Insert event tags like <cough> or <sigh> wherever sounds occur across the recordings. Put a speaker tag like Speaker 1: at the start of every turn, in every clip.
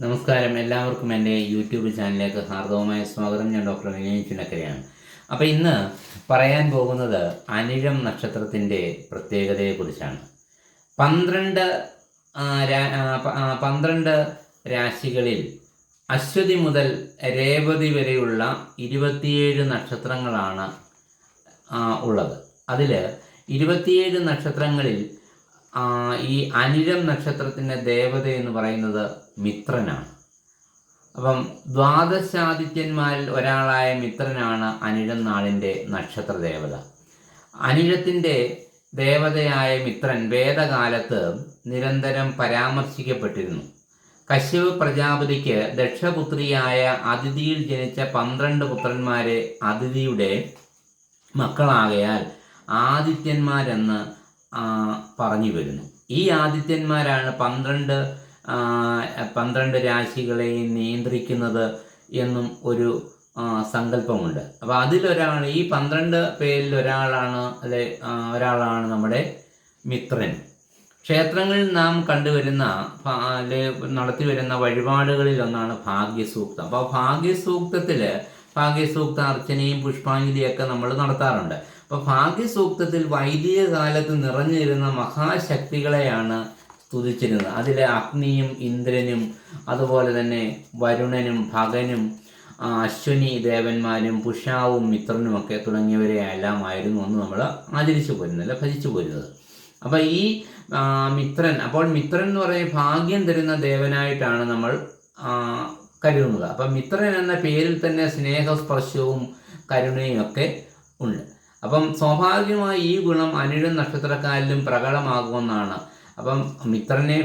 Speaker 1: നമസ്കാരം. എല്ലാവർക്കും എന്റെ യൂട്യൂബ് ചാനലിലേക്ക് ഹാർദവമായ സ്വാഗതം. ഞാൻ ഡോക്ടർ വിനയൻ ചുനക്കരയാണ്. അപ്പോൾ ഇന്ന് പറയാൻ പോകുന്നത് അനിഴം നക്ഷത്രത്തിന്റെ പ്രത്യേകതയെക്കുറിച്ചാണ്. പന്ത്രണ്ട് പന്ത്രണ്ട് രാശികളിൽ അശ്വതി മുതൽ രേവതി വരെയുള്ള ഇരുപത്തിയേഴ് നക്ഷത്രങ്ങളാണ് ഉള്ളത്. അതിൽ ഇരുപത്തിയേഴ് നക്ഷത്രങ്ങളിൽ ഈ അനിഴം നക്ഷത്രത്തിന്റെ ദേവത എന്ന് പറയുന്നത് മിത്രനാണ്. അപ്പം ദ്വാദശാദിത്യന്മാരിൽ ഒരാളായ മിത്രനാണ് അനിഴം നാളിന്റെ നക്ഷത്ര ദേവത. അനിഴത്തിന്റെ ദേവതയായ മിത്രൻ വേദകാലത്ത് നിരന്തരം പരാമർശിക്കപ്പെട്ടിരുന്നു. കശ്യപ് പ്രജാപതിക്ക് ദക്ഷപുത്രിയായ അതിഥിയിൽ ജനിച്ച പന്ത്രണ്ട് പുത്രന്മാരെ അതിഥിയുടെ മക്കളാകയാൽ ആദിത്യന്മാരെന്ന് പറഞ്ഞു വരുന്നു. ഈ ആദിത്യന്മാരാണ് പന്ത്രണ്ട് പന്ത്രണ്ട് രാശികളെയും നിയന്ത്രിക്കുന്നത് എന്നും ഒരു സങ്കല്പമുണ്ട്. അപ്പോൾ അതിലൊരാൾ ഈ പന്ത്രണ്ട് പേരിൽ ഒരാളാണ് അല്ലെ ഒരാളാണ് നമ്മുടെ മിത്രൻ. ക്ഷേത്രങ്ങളിൽ നാം കണ്ടുവരുന്ന നടത്തി വരുന്ന വഴിപാടുകളിൽ ഒന്നാണ് ഭാഗ്യസൂക്തം. അപ്പോൾ ഭാഗ്യസൂക്തത്തിൽ ഭാഗ്യസൂക്ത അർച്ചനയും പുഷ്പാഞ്ജലിയൊക്കെ നമ്മൾ നടത്താറുണ്ട്. അപ്പോൾ ഭാഗ്യസൂക്തത്തിൽ വൈദിക കാലത്ത് നിറഞ്ഞിരുന്ന മഹാശക്തികളെയാണ് സ്തുതിച്ചിരുന്നത്. അതിലെ അഗ്നിയും ഇന്ദ്രനും അതുപോലെ തന്നെ വരുണനും ഭഗനും അശ്വിനി ദേവന്മാരും പുഷാവും മിത്രനും ഒക്കെ തുടങ്ങിയവരെ എല്ലാമായിരുന്നു അന്ന് നമ്മൾ ആചരിച്ചു പോരുന്നത് ഭജിച്ചു പോരുന്നത്. അപ്പോൾ ഈ മിത്രൻ അപ്പോൾ മിത്രൻ എന്ന് പറയുന്ന ഭാഗ്യം തരുന്ന ദേവനായിട്ടാണ് നമ്മൾ കരുതുന്നത്. അപ്പം മിത്രൻ എന്ന പേരിൽ തന്നെ സ്നേഹസ്പർശവും കരുണയും ഒക്കെ ഉണ്ട്. അപ്പം സ്വാഭാവികമായി ഈ ഗുണം അനിഴം നക്ഷത്രക്കാരിലും പ്രകടമാകുമെന്നാണ്. അപ്പം മിത്രനെ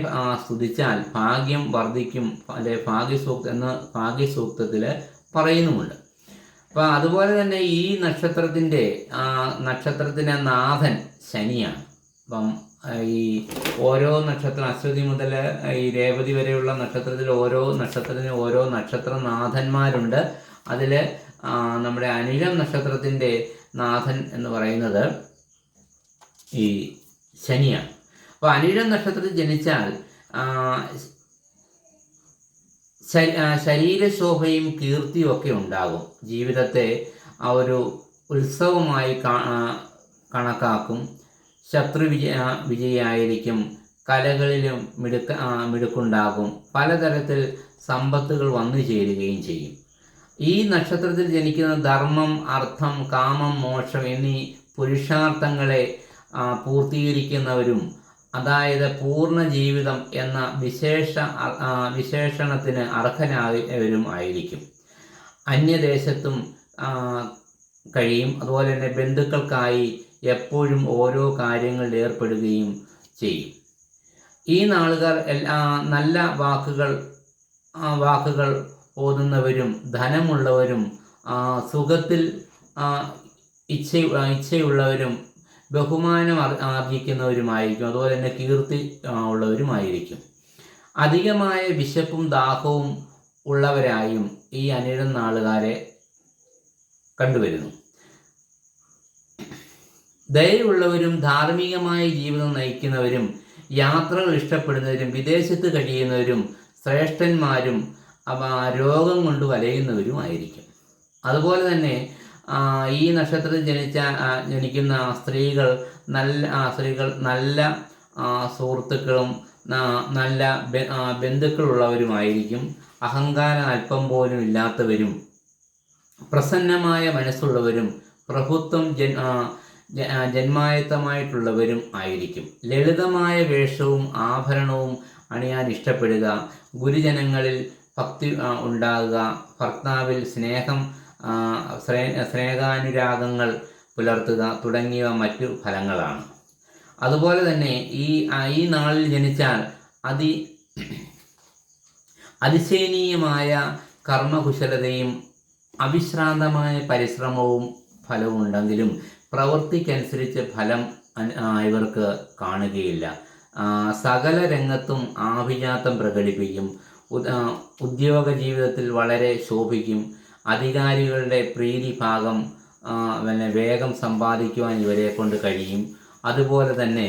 Speaker 1: സ്തുതിച്ചാൽ ഭാഗ്യം വർദ്ധിക്കും അല്ലെ ഭാഗ്യസൂക്ത എന്ന് ഭാഗ്യസൂക്തത്തിൽ പറയുന്നുമുണ്ട്. അപ്പം അതുപോലെ തന്നെ ഈ നക്ഷത്രത്തിന്റെ നക്ഷത്രത്തിന്റെ നാഥൻ ശനിയാണ്. അപ്പം ഈ ഓരോ നക്ഷത്രം അശ്വതി മുതൽ ഈ രേവതി വരെയുള്ള നക്ഷത്രത്തിൽ ഓരോ നക്ഷത്രത്തിന് ഓരോ നക്ഷത്രനാഥന്മാരുണ്ട്. അതിൽ നമ്മുടെ അനിഴം നക്ഷത്രത്തിന്റെ നാഥൻ എന്ന് പറയുന്നത് ഈ ശനിയാണ്. അപ്പോൾ അനിഴം നക്ഷത്രത്തിൽ ജനിച്ചാൽ ശരീരശോഭയും കീർത്തിയും ഒക്കെ ഉണ്ടാകും. ജീവിതത്തെ ആ ഒരു ഉത്സവമായി കണക്കാക്കും. ശത്രു വിജയ വിജയായിരിക്കും കലകളിലും മിടുക്ക മിടുക്കുണ്ടാകും. പലതരത്തിൽ സമ്പത്തുകൾ വന്നു ചേരുകയും ചെയ്യും. ഈ നക്ഷത്രത്തിൽ ജനിക്കുന്ന ധർമ്മം അർത്ഥം കാമം മോക്ഷം എന്നീ പുരുഷാർത്ഥങ്ങളെ പൂർത്തീകരിക്കുന്നവരും അതായത് പൂർണ ജീവിതം എന്ന വിശേഷ വിശേഷണത്തിന് അർഹനായവരും ആയിരിക്കും. അന്യദേശത്തും കഴിയും. അതുപോലെ തന്നെ ബന്ധുക്കൾക്കായി എപ്പോഴും ഓരോ കാര്യങ്ങളിൽ ഏർപ്പെടുകയും ചെയ്യും. ഈ നാളുകാർ എല്ലാ നല്ല വാക്കുകൾ വാക്കുകൾ ഓതുന്നവരും ധനമുള്ളവരും സുഖത്തിൽ ഇച്ഛ ഇച്ഛയുള്ളവരും ബഹുമാനം ആർ- ആർജിക്കുന്നവരുമായിരിക്കും. അതുപോലെ തന്നെ കീർത്തി ഉള്ളവരുമായിരിക്കും. അധികമായ വിശപ്പും ദാഹവും ഉള്ളവരായും ഈ അനിഴം നാളുകാരെ കണ്ടുവരുന്നു. ദയയുള്ളവരും ധാർമ്മികമായ ജീവിതം നയിക്കുന്നവരും യാത്രകൾ ഇഷ്ടപ്പെടുന്നവരും വിദേശത്ത് കഴിയുന്നവരും ശ്രേഷ്ഠന്മാരും അവ രോഗം കൊണ്ട് വലയുന്നവരും ആയിരിക്കും. അതുപോലെ തന്നെ ഈ നക്ഷത്രത്തിൽ ജനിച്ച ജനിക്കുന്ന സ്ത്രീകൾ നല്ല സ്ത്രീകൾ നല്ല സുഹൃത്തുക്കളും നല്ല ബന്ധുക്കളുള്ളവരുമായിരിക്കും. അഹങ്കാരം അല്പം പോലും ഇല്ലാത്തവരും പ്രസന്നമായ മനസ്സുള്ളവരും പ്രഭുത്വം ജൻ ആ, ജ- ആ, ജന്മായത്തമായിട്ടുള്ളവരും ആയിരിക്കും. ലളിതമായ വേഷവും ആഭരണവും അണിയാൻ ഇഷ്ടപ്പെടുക ഗുരുജനങ്ങളിൽ ഭക്തി ഉണ്ടാകുക. ഭർത്താവിൽ സ്നേഹം സ്നേഹാനുരാഗങ്ങൾ പുലർത്തുക തുടങ്ങിയവ മറ്റു ഫലങ്ങളാണ്. അതുപോലെ തന്നെ ഈ ഈ നാളിൽ ജനിച്ചാൽ അതി അതിശയനീയമായ കർമ്മകുശലതയും അവിശ്രാന്തമായ പരിശ്രമവും ഫലവും ഉണ്ടെങ്കിലും പ്രവൃത്തിക്കനുസരിച്ച് ഫലം ഇവർക്ക് കാണുകയില്ല. സകല രംഗത്തും ആഭിജാത്തം പ്രകടിപ്പിക്കും. ഉദ്യോഗ ജീവിതത്തിൽ വളരെ ശോഭിക്കും. അധികാരികളുടെ പ്രീതി ഭാഗം പിന്നെ വേഗം സമ്പാദിക്കുവാൻ ഇവരെ കൊണ്ട് കഴിയും. അതുപോലെ തന്നെ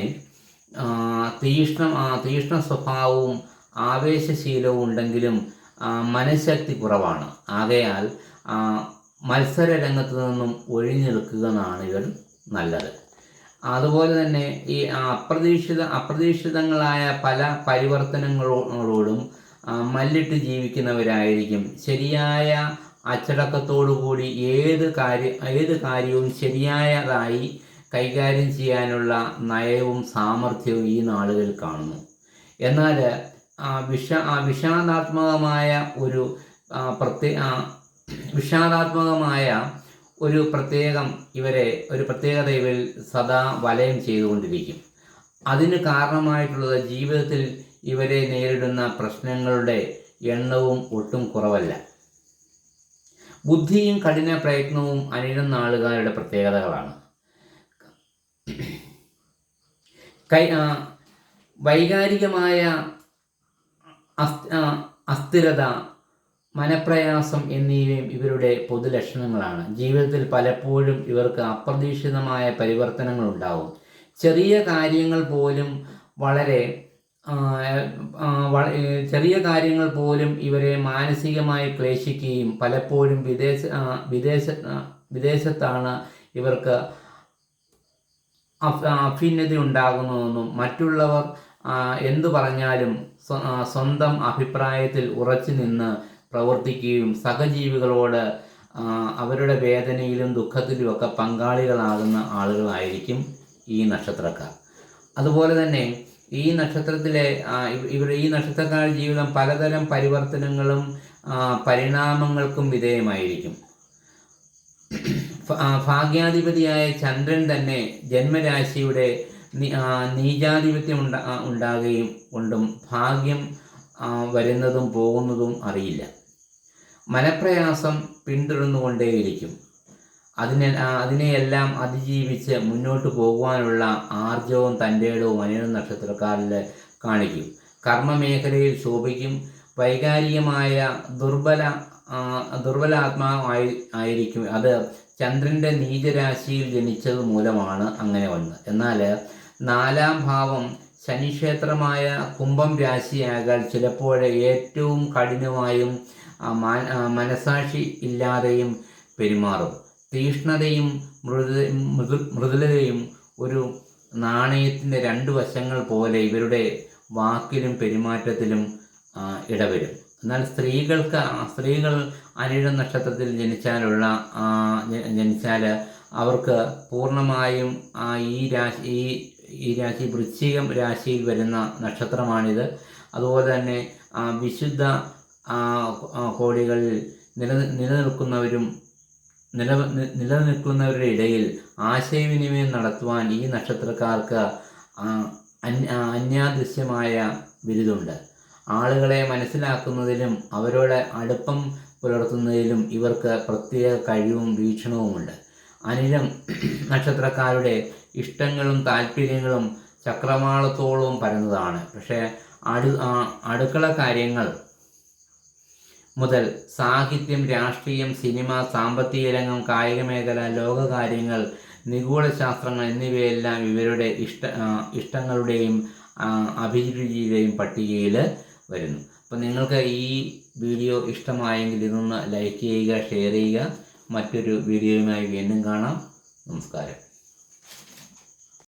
Speaker 1: തീഷ്ണ തീഷ്ണ സ്വഭാവവും ആവേശശീലവും ഉണ്ടെങ്കിലും മനഃശക്തി കുറവാണ്. ആകയാൽ മത്സര രംഗത്ത് നിന്നും ഒഴിഞ്ഞു നിൽക്കുന്നതാണ് ഇവർ നല്ലത്. അതുപോലെ തന്നെ ഈ അപ്രതീക്ഷിത അപ്രതീക്ഷിതങ്ങളായ പല പരിവർത്തനങ്ങളോടും മല്ലിട്ട് ജീവിക്കുന്നവരായിരിക്കും. ശരിയായ അച്ചടക്കത്തോടുകൂടി ഏത് കാര്യ ഏത് കാര്യവും ശരിയായതായി കൈകാര്യം ചെയ്യാനുള്ള നയവും സാമർഥ്യവും ഈ നാളുകൾ കാണുന്നു. എന്നാൽ വിഷ വിഷാദാത്മകമായ ഒരു പ്രത്യേക പ്രത്യേ വിഷാദാത്മകമായ ഒരു പ്രത്യേകം ഇവരെ ഒരു പ്രത്യേകത ഇവരിൽ സദാ വലയം ചെയ്തുകൊണ്ടിരിക്കും. അതിന് കാരണമായിട്ടുള്ളത് ജീവിതത്തിൽ ഇവരെ നേരിടുന്ന പ്രശ്നങ്ങളുടെ എണ്ണവും ഒട്ടും കുറവല്ല. ബുദ്ധിയും കഠിന പ്രയത്നവും അനിരുന്ന ആളുകാരുടെ പ്രത്യേകതകളാണ്. കൈ വൈകാരികമായ അസ്ഥിരത മനപ്രയാസം എന്നിവയും ഇവരുടെ പൊതുലക്ഷണങ്ങളാണ്. ജീവിതത്തിൽ പലപ്പോഴും ഇവർക്ക് അപ്രതീക്ഷിതമായ പരിവർത്തനങ്ങൾ ഉണ്ടാവും. ചെറിയ കാര്യങ്ങൾ പോലും വളരെ ചെറിയ കാര്യങ്ങൾ പോലും ഇവരെ മാനസികമായി ക്ലേശിക്കുകയും പലപ്പോഴും വിദേശ വിദേശ വിദേശത്താണ് ഇവർക്ക് അഭിന്നത ഉണ്ടാകുന്നതെന്നും മറ്റുള്ളവർ എന്തു പറഞ്ഞാലും സ്വന്തം അഭിപ്രായത്തിൽ ഉറച്ചു നിന്ന് പ്രവർത്തിക്കുകയും സഹജീവികളോട് അവരുടെ വേദനയിലും ദുഃഖത്തിലും ഒക്കെ പങ്കാളികളാകുന്ന ആളുകളായിരിക്കും ഈ നക്ഷത്രക്കാർ. അതുപോലെ തന്നെ ഈ നക്ഷത്രത്തിലെ ഇവർ ഈ നക്ഷത്രക്കാരുടെ ജീവിതം പലതരം പരിവർത്തനങ്ങളും പരിണാമങ്ങൾക്കും വിധേയമായിരിക്കും. ഭാഗ്യാധിപതിയായ ചന്ദ്രൻ തന്നെ ജന്മരാശിയുടെ നീചാധിപത്യം ഉണ്ടാ ഉണ്ടാകുകയും കൊണ്ടും ഭാഗ്യം വരുന്നതും പോകുന്നതും അറിയില്ല. മനപ്രയാസം പിന്തുടർന്നുകൊണ്ടേയിരിക്കും. അതിനെ അതിനെയെല്ലാം അതിജീവിച്ച് മുന്നോട്ട് പോകുവാനുള്ള ആർജവും തന്റെടവും അനിഴം നക്ഷത്രക്കാരിൽ കാണിക്കും. കർമ്മമേഖലയിൽ ശോഭിക്കും. വൈകാരികമായ ദുർബല ദുർബല ആത്മാവായി ആയിരിക്കും. അത് ചന്ദ്രന്റെ നീചരാശിയിൽ ജനിച്ചത് മൂലമാണ് അങ്ങനെ വന്നത്. എന്നാൽ നാലാം ഭാവം ശനിക്ഷേത്രമായ കുംഭം രാശിയാകാൻ ചിലപ്പോൾ ഏറ്റവും കഠിനമായും മനസാക്ഷി ഇല്ലാതെയും പെരുമാറും. തീഷ്ണതയും മൃദു മൃദു മൃദുലതയും ഒരു നാണയത്തിന്റെ രണ്ട് വശങ്ങൾ പോലെ ഇവരുടെ വാക്കിലും പെരുമാറ്റത്തിലും ഇടവരും. എന്നാൽ സ്ത്രീകൾക്ക് സ്ത്രീകൾ അനിഴ നക്ഷത്രത്തിൽ ജനിച്ചാലുള്ള ജനിച്ചാൽ അവർക്ക് പൂർണമായും ഈ രാശി ഈ ഈ രാശി വൃശ്ചികം രാശിയിൽ വരുന്ന നക്ഷത്രമാണിത്. അതുപോലെ തന്നെ വിശുദ്ധ കോടികളിൽ നില നിലനിൽക്കുന്നവരും നില നിലനിൽക്കുന്നവരുടെ ഇടയിൽ ആശയവിനിമയം നടത്തുവാൻ ഈ നക്ഷത്രക്കാർക്ക് അന്യാദൃശ്യമായ ബിരുദുണ്ട് ആളുകളെ മനസ്സിലാക്കുന്നതിലും അവരോട് അടുപ്പം പുലർത്തുന്നതിലും ഇവർക്ക് പ്രത്യേക കഴിവും വീക്ഷണവുമുണ്ട്. അനിലം <clears throat> നക്ഷത്രക്കാരുടെ ഇഷ്ടങ്ങളും താല്പര്യങ്ങളും ചക്രവാളത്തോളവും പരന്നതാണ്. പക്ഷേ അടു അടുക്കള കാര്യങ്ങൾ മുതൽ സാഹിത്യം രാഷ്ട്രീയം സിനിമ സാമ്പത്തിക രംഗം കായിക മേഖല ലോകകാര്യങ്ങൾ നിഗൂഢശാസ്ത്രങ്ങൾ എന്നിവയെല്ലാം ഇവരുടെ ഇഷ്ട ഇഷ്ടങ്ങളുടെയും അഭിരുചിയുടെയും പട്ടികയിൽ വരുന്നു. അപ്പോൾ നിങ്ങൾക്ക് ഈ വീഡിയോ ഇഷ്ടമായെങ്കിൽ ഇതൊന്ന് ലൈക്ക് ചെയ്യുക ഷെയർ ചെയ്യുക. മറ്റൊരു വീഡിയോയുമായി വീണ്ടും കാണാം. നമസ്കാരം.